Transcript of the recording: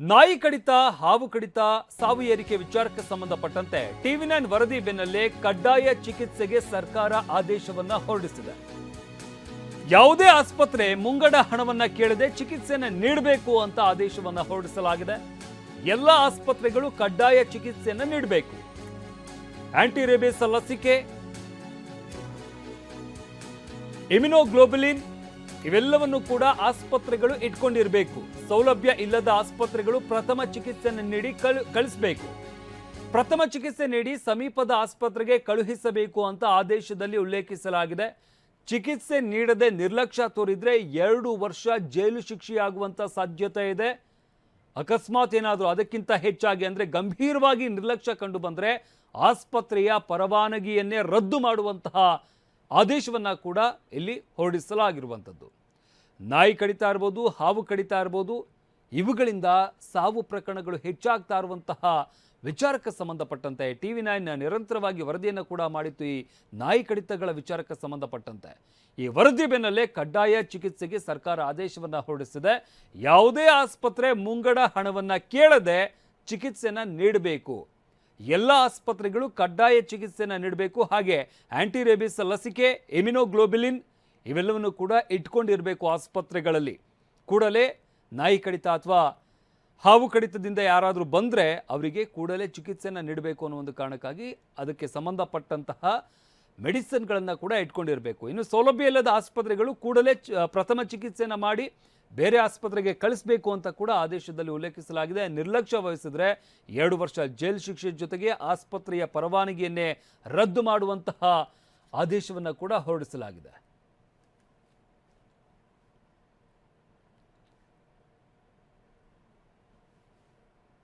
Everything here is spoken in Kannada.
ನಾಯಿ ಕಡಿತ, ಹಾವು ಕಡಿತ, ಸಾವು ಏರಿಕೆ ವಿಚಾರಕ್ಕೆ ಸಂಬಂಧಪಟ್ಟಂತೆ ಟಿವಿ ನೈನ್ ವರದಿ ಬೆನ್ನಲ್ಲೇ ಕಡ್ಡಾಯ ಚಿಕಿತ್ಸೆಗೆ ಸರ್ಕಾರ ಆದೇಶವನ್ನ ಹೊರಡಿಸಿದೆ. ಯಾವುದೇ ಆಸ್ಪತ್ರೆ ಮುಂಗಡ ಹಣವನ್ನ ಕೇಳದೆ ಚಿಕಿತ್ಸೆಯನ್ನು ನೀಡಬೇಕು ಅಂತ ಆದೇಶವನ್ನ ಹೊರಡಿಸಲಾಗಿದೆ. ಎಲ್ಲ ಆಸ್ಪತ್ರೆಗಳು ಕಡ್ಡಾಯ ಚಿಕಿತ್ಸೆಯನ್ನು ನೀಡಬೇಕು. ಆಂಟಿ ರೇಬಿಸ್ ಲಸಿಕೆ, ಇಮ್ಯುನೋಗ್ಲೋಬುಲಿನ್ ಇವೆಲ್ಲವನ್ನು ಕೂಡ ಆಸ್ಪತ್ರೆಗಳು ಇಟ್ಕೊಂಡಿರಬೇಕು. ಸೌಲಭ್ಯ ಇಲ್ಲದ ಆಸ್ಪತ್ರೆಗಳು ಪ್ರಥಮ ಚಿಕಿತ್ಸೆಯನ್ನು ನೀಡಿ ಕಳ್, ಕಳಿಸಬೇಕು. ಪ್ರಥಮ ಚಿಕಿತ್ಸೆ ನೀಡಿ ಸಮೀಪದ ಆಸ್ಪತ್ರೆಗೆ ಕಳುಹಿಸಬೇಕು ಅಂತ ಆದೇಶದಲ್ಲಿ ಉಲ್ಲೇಖಿಸಲಾಗಿದೆ. ಚಿಕಿತ್ಸೆ ನೀಡದೆ ನಿರ್ಲಕ್ಷ್ಯ ತೋರಿದರೆ ಎರಡು ವರ್ಷ ಜೈಲು ಶಿಕ್ಷೆಯಾಗುವಂಥ ಸಾಧ್ಯತೆ ಇದೆ. ಅಕಸ್ಮಾತ್ ಏನಾದರೂ ಅದಕ್ಕಿಂತ ಹೆಚ್ಚಾಗಿ ಅಂದರೆ ಗಂಭೀರವಾಗಿ ನಿರ್ಲಕ್ಷ್ಯ ಕಂಡು ಬಂದರೆ ಆಸ್ಪತ್ರೆಯ ಪರವಾನಗಿಯನ್ನೇ ರದ್ದು ಮಾಡುವಂತಹ ಆದೇಶವನ್ನು ಕೂಡ ಇಲ್ಲಿ ಹೊರಡಿಸಲಾಗಿರುವಂಥದ್ದು. ನಾಯಿ ಕಡಿತಾ ಇರ್ಬೋದು, ಹಾವು ಕಡಿತಾ ಇರ್ಬೋದು, ಇವುಗಳಿಂದ ಸಾವು ಪ್ರಕರಣಗಳು ಹೆಚ್ಚಾಗ್ತಾ ಇರುವಂತಹ ವಿಚಾರಕ್ಕೆ ಸಂಬಂಧಪಟ್ಟಂತೆ ಟಿ ವಿ ನೈನ್ ನಿರಂತರವಾಗಿ ವರದಿಯನ್ನು ಕೂಡ ಮಾಡಿತ್ತು ಈ ನಾಯಿ ಕಡಿತಗಳ ವಿಚಾರಕ್ಕೆ ಸಂಬಂಧಪಟ್ಟಂತೆ. ಈ ವರದಿ ಬೆನ್ನಲ್ಲೇ ಕಡ್ಡಾಯ ಚಿಕಿತ್ಸೆಗೆ ಸರ್ಕಾರ ಆದೇಶವನ್ನು ಹೊರಡಿಸಿದೆ. ಯಾವುದೇ ಆಸ್ಪತ್ರೆ ಮುಂಗಡ ಹಣವನ್ನು ಕೇಳದೆ ಚಿಕಿತ್ಸೆಯನ್ನು ನೀಡಬೇಕು. ಎಲ್ಲ ಆಸ್ಪತ್ರೆಗಳು ಕಡ್ಡಾಯ ಚಿಕಿತ್ಸೆಯನ್ನು ನೀಡಬೇಕು. ಹಾಗೆ ಆಂಟಿ ರೇಬಿಸ್ ಲಸಿಕೆ ಎಮಿನೋಗ್ಲೋಬಿಲಿನ್ ಇವೆಲ್ಲವನ್ನು ಕೂಡ ಇಟ್ಕೊಂಡಿರಬೇಕು ಆಸ್ಪತ್ರೆಗಳಲ್ಲಿ. ಕೂಡಲೇ ನಾಯಿ ಕಡಿತ ಅಥವಾ ಹಾವು ಕಡಿತದಿಂದ ಯಾರಾದರೂ ಬಂದರೆ ಅವರಿಗೆ ಕೂಡಲೇ ಚಿಕಿತ್ಸೆಯನ್ನು ನೀಡಬೇಕು ಅನ್ನೋ ಒಂದು ಕಾರಣಕ್ಕಾಗಿ ಅದಕ್ಕೆ ಸಂಬಂಧಪಟ್ಟಂತಹ ಮೆಡಿಸಿನ್ಗಳನ್ನು ಕೂಡ ಇಟ್ಕೊಂಡಿರಬೇಕು. ಇನ್ನು ಸೌಲಭ್ಯ ಇಲ್ಲದ ಆಸ್ಪತ್ರೆಗಳು ಕೂಡಲೇ ಪ್ರಥಮ ಚಿಕಿತ್ಸೆಯನ್ನು ಮಾಡಿ ಬೇರೆ ಆಸ್ಪತ್ರೆಗೆ ಕಳಿಸಬೇಕು ಅಂತ ಕೂಡ ಆದೇಶದಲ್ಲಿ ಉಲ್ಲೇಖಿಸಲಾಗಿದೆ. ನಿರ್ಲಕ್ಷ್ಯ ವಹಿಸಿದ್ರೆ ಎರಡು ವರ್ಷ ಜೈಲು ಶಿಕ್ಷೆ ಜೊತೆಗೆ ಆಸ್ಪತ್ರೆಯ ಪರವಾನಗಿಯನ್ನೇ ರದ್ದು ಮಾಡುವಂತಹ ಆದೇಶವನ್ನು ಕೂಡ ಹೊರಡಿಸಲಾಗಿದೆ.